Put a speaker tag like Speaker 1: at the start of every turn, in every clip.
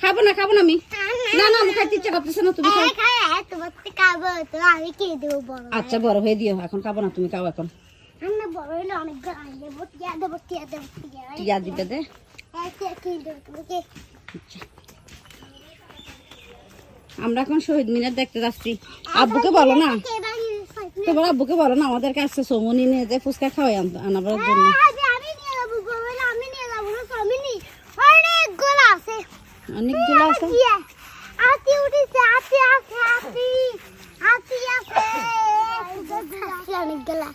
Speaker 1: খাব? না খাব না আমি না না আমি খাইতে ইচ্ছা করতেছে না তুমি আচ্ছা বড় হয়ে দিও এখন খাব না তুমি খাও এখন।
Speaker 2: টিয়া দেবো
Speaker 1: দে। আমরা এখন শহীদ মিনার দেখতে যাচ্ছি। আব্বুকে বলো না। তোমার আব্বুকে বলো না আমাদের কাছে সমনি নিয়ে যে ফুচকা খাওয়াই আনাবার জন্য
Speaker 2: আমি নিয়ে যাব গোবেল আমি নিয়ে যাব না আমি নি অনেকগুলো আছে
Speaker 1: অনেকগুলো আছে।
Speaker 2: হাতি উঠেছে হাতি আছে হাতি হাতি আছে। অনেকগুলো।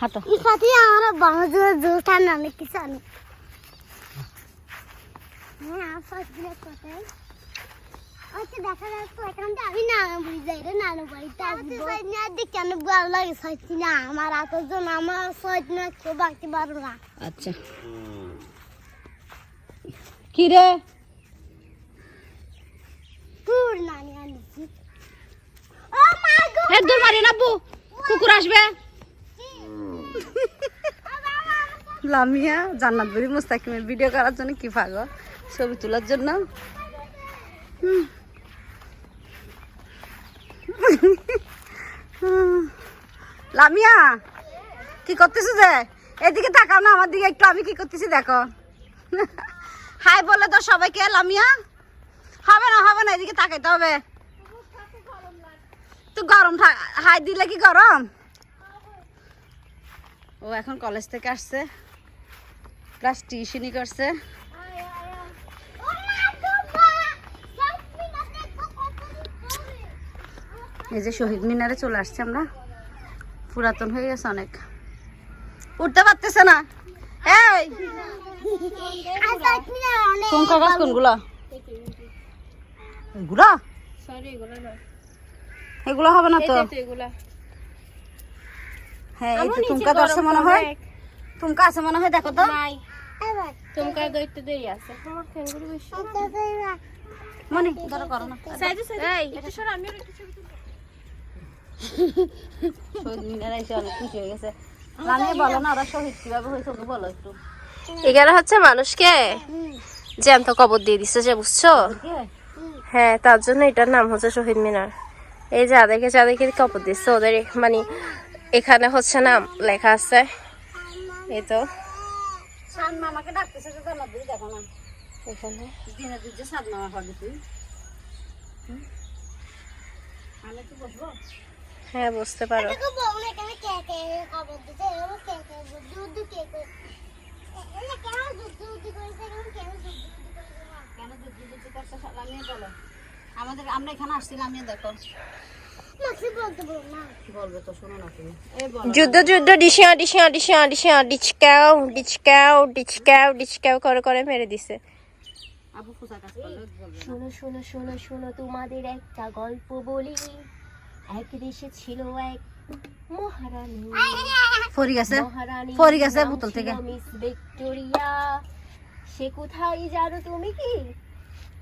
Speaker 1: হাঁটো।
Speaker 2: এই হাতি আমার বাংলা জোর ঠান্ডা অনেক কিছু অনেক। হ্যাঁ ব্রেক কোথায় আচ্ছা দেখা যাচ্ছে এখান আমি নানা বুঝি যাই রে নানা বাড়িতে আসব। দেখে অনেক ভালো লাগে সাইছি না আমার এত জন আমার সাইজ না কেউ বাঁচতে পারব না।
Speaker 1: আচ্ছা। কি রে
Speaker 2: দূর নানি আনিছি ও মা গো!
Speaker 1: হে দূর মারি না কুকুর আসবে। লামিয়া জান্নাত বুড়ি মুস্তাকিমের ভিডিও করার জন্য কি পাগল? ছবি তোলার জন্য? লামিয়া কি করতেছো যে? এদিকে তাকাও না আমার দিকে একটু আমি কি করতেছি দেখো। হাই বলে তো সবাইকে লামিয়া হবে না হবে না, এদিকে তাকাইতে হবে। তো গরম হাই দিলে কি গরম? ও এখন কলেজ থেকে আসছে। ক্লাস টিউশনই করছে। এই যে শহীদ মিনারে চলে আসছে আমরা। পুরাতন হয়ে গেছে অনেক। উঠতে পারতেছে না। এই। কোন কাগজ কোনগুলো? এগুলো?
Speaker 3: সরি এগুলো নয়।
Speaker 1: এগুলো হবে না তো?
Speaker 3: এই তো এগুলা।
Speaker 1: হ্যাঁ এই তো তুমকা
Speaker 3: গরম
Speaker 1: দর্শে মনে হয়। তুমকা আছে মনে হয় দেখো তো।
Speaker 3: নাই।
Speaker 2: এবার
Speaker 3: দইতে দেরি আছে। আমার ফ্যানগুলো বেশি
Speaker 1: মনে ধরো করো না।
Speaker 3: সাইজে সাইজে। এই। এটা সর আমি একটু ছবি তুলবো।
Speaker 1: শহীদ মিনারে অনেক খুশি হয়ে গেছে। লামিয়ে বলো না ওরা শহীদ কীভাবে হয়েছে ওকে বলো একটু।
Speaker 3: এখানে হচ্ছে মানুষকে? জ্যান্ত কবর দিয়ে দিচ্ছে যে বুঝছ? হ্যাঁ তার জন্য এটার নাম হচ্ছে শহীদ মিনার। এই যাদেরকে যাদেরকে কবর দিচ্ছে ওদের মানে এখানে হচ্ছে নাম লেখা আছে। এই তো। এখানে। হ্যাঁ বুঝতে পারো।
Speaker 1: আমাদের আমরা এখানে আসছি লামিয়ে দেখো।
Speaker 2: মাসি বলতে বল না।
Speaker 1: বলবে তো শোনো না তুমি। এই বলো।
Speaker 3: যুদ্ধ যুদ্ধ ডিসিয়া ডিসিয়া ডিসিয়া ডিসিয়া ডিচকাও ডিচকাও ডিচকাও ডিচকাও করে করে মেরে দিছে। শোনো শোনো শোনো শোনো তোমাদের একটা গল্প বলি। এক দেশে ছিল এক মহারানী।
Speaker 1: ফরি গেছে?
Speaker 3: মহারানী
Speaker 1: গেছে বোতল থেকে।
Speaker 3: Miss Victoria. সে কোথায় জানো তুমি কি?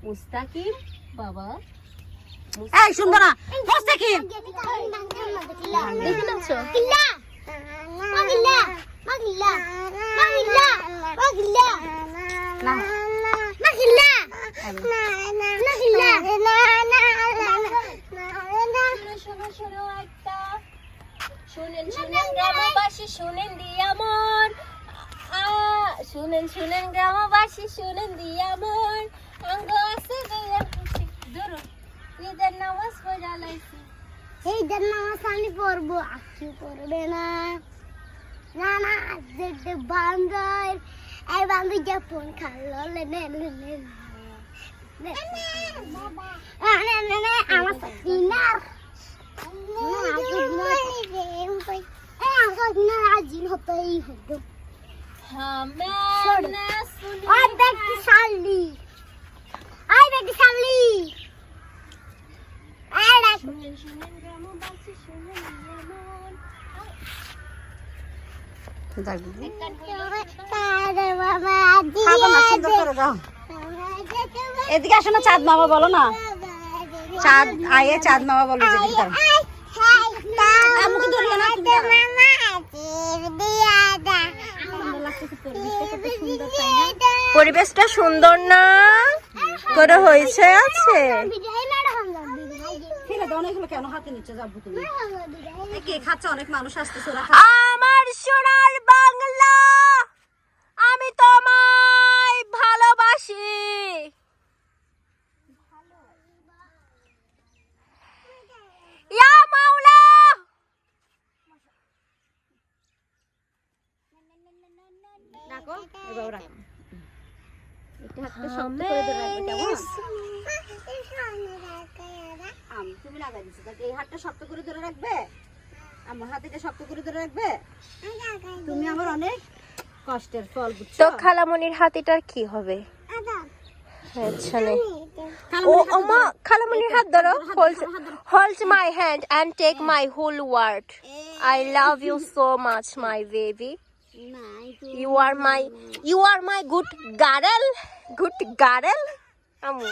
Speaker 3: মুস্তাকিম বাবা।
Speaker 1: এই শুনব না।
Speaker 3: শুনেন শুনেন গ্রামবাসী শুনেন দিয়া মন শুনেন শুনেন গ্রামবাসী শুনেন দিয়া মন অঙ্গ আছে দিয়া খুশি ধরো ঈদের নামাজ পড়া লাইছি
Speaker 2: জন্য আমার সামনে পড়ব আজকে পড়বে না না না আজকে বান্ধব এই বান্ধব যে ফোন খালো লে নে লে নে আমার হতো
Speaker 3: হামেं না শুনি।
Speaker 2: আর দেখি শালি। আর দেখি শালি। আর
Speaker 1: এদিকে আসো না চাঁদ মামা বলো না। চাঁদ আয়ে চাঁদ মামা বলো আমাকে ধরিও না
Speaker 2: পরিবেশটা সুন্দর না?
Speaker 3: করে হয়েছে আছে। আমার সোনার বাংলা আমি তোমায় ভালোবাসি।
Speaker 1: এবার ওরা একটু হাতটা শক্ত করে ধরে রাখবে কেমন? আম তুমি লাগাই দিছো। এই হাতটা শক্ত করে ধরে রাখবে? আমার হাতে শক্ত করে ধরে রাখবে? তুমি আমার অনেক কষ্টের ফল বুঝছ?
Speaker 3: তো খালামণির হাতিটার কি হবে? আচ্ছা নে ও ওমা খালামণির হাত ধরো। Hold hold my hand and take my whole world I love you so much my baby You are my you are my good girl. Good girl. Amu.